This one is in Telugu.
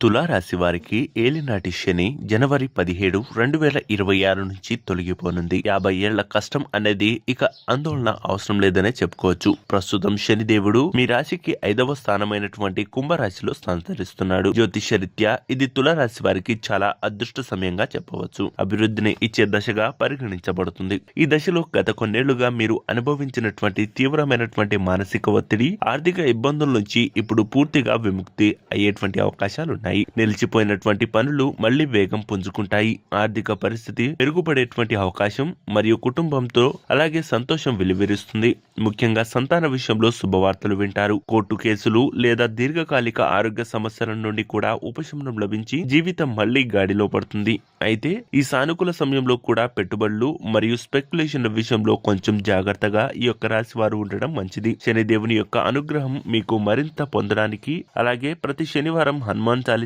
తులారాశి వారికి ఏలినాటి శని జనవరి పదిహేడు రెండు వేల ఇరవై ఆరు నుంచి తొలగిపోనుంది. యాభై ఏళ్ళ కష్టం అనేది ఇక ఆందోళన అవసరం లేదనే చెప్పుకోవచ్చు. ప్రస్తుతం శనిదేవుడు మీ రాశికి ఐదవ స్థానమైనటువంటి కుంభరాశిలో సంచరిస్తున్నాడు జ్యోతిష రీత్యా ఇది తులారాశి వారికి చాలా అదృష్ట సమయంగా చెప్పవచ్చు. అభివృద్ధిని ఇచ్చే దశగా పరిగణించబడుతుంది. ఈ దశలో గత కొన్నేళ్ళుగా మీరు అనుభవించినటువంటి తీవ్రమైనటువంటి మానసిక ఒత్తిడి ఆర్థిక ఇబ్బందుల నుంచి ఇప్పుడు పూర్తిగా విముక్తి అయ్యేటువంటి అవకాశాలున్నాయి నిలిచిపోయినటువంటి పనులు మళ్ళీ వేగం పుంజుకుంటాయి. ఆర్థిక పరిస్థితి మెరుగుపడేటువంటి అవకాశం మరియు కుటుంబంతో అలాగే సంతోషం వెలువరిస్తుంది. ముఖ్యంగా సంతాన విషయంలో శుభవార్తలు వింటారు. కోర్టు కేసులు లేదా దీర్ఘకాలిక ఆరోగ్య సమస్యల నుండి కూడా ఉపశమనం లభించి జీవితం మళ్ళీ గాడిలో పడుతుంది. అయితే ఈ సానుకూల సమయంలో కూడా పెట్టుబడులు మరియు స్పెక్యులేషన్ల విషయంలో కొంచెం జాగ్రత్తగా ఈ యొక్క రాశి వారు ఉండడం మంచిది. శనిదేవుని యొక్క అనుగ్రహం మీకు మరింత పొందడానికి అలాగే ప్రతి శనివారం హనుమాన్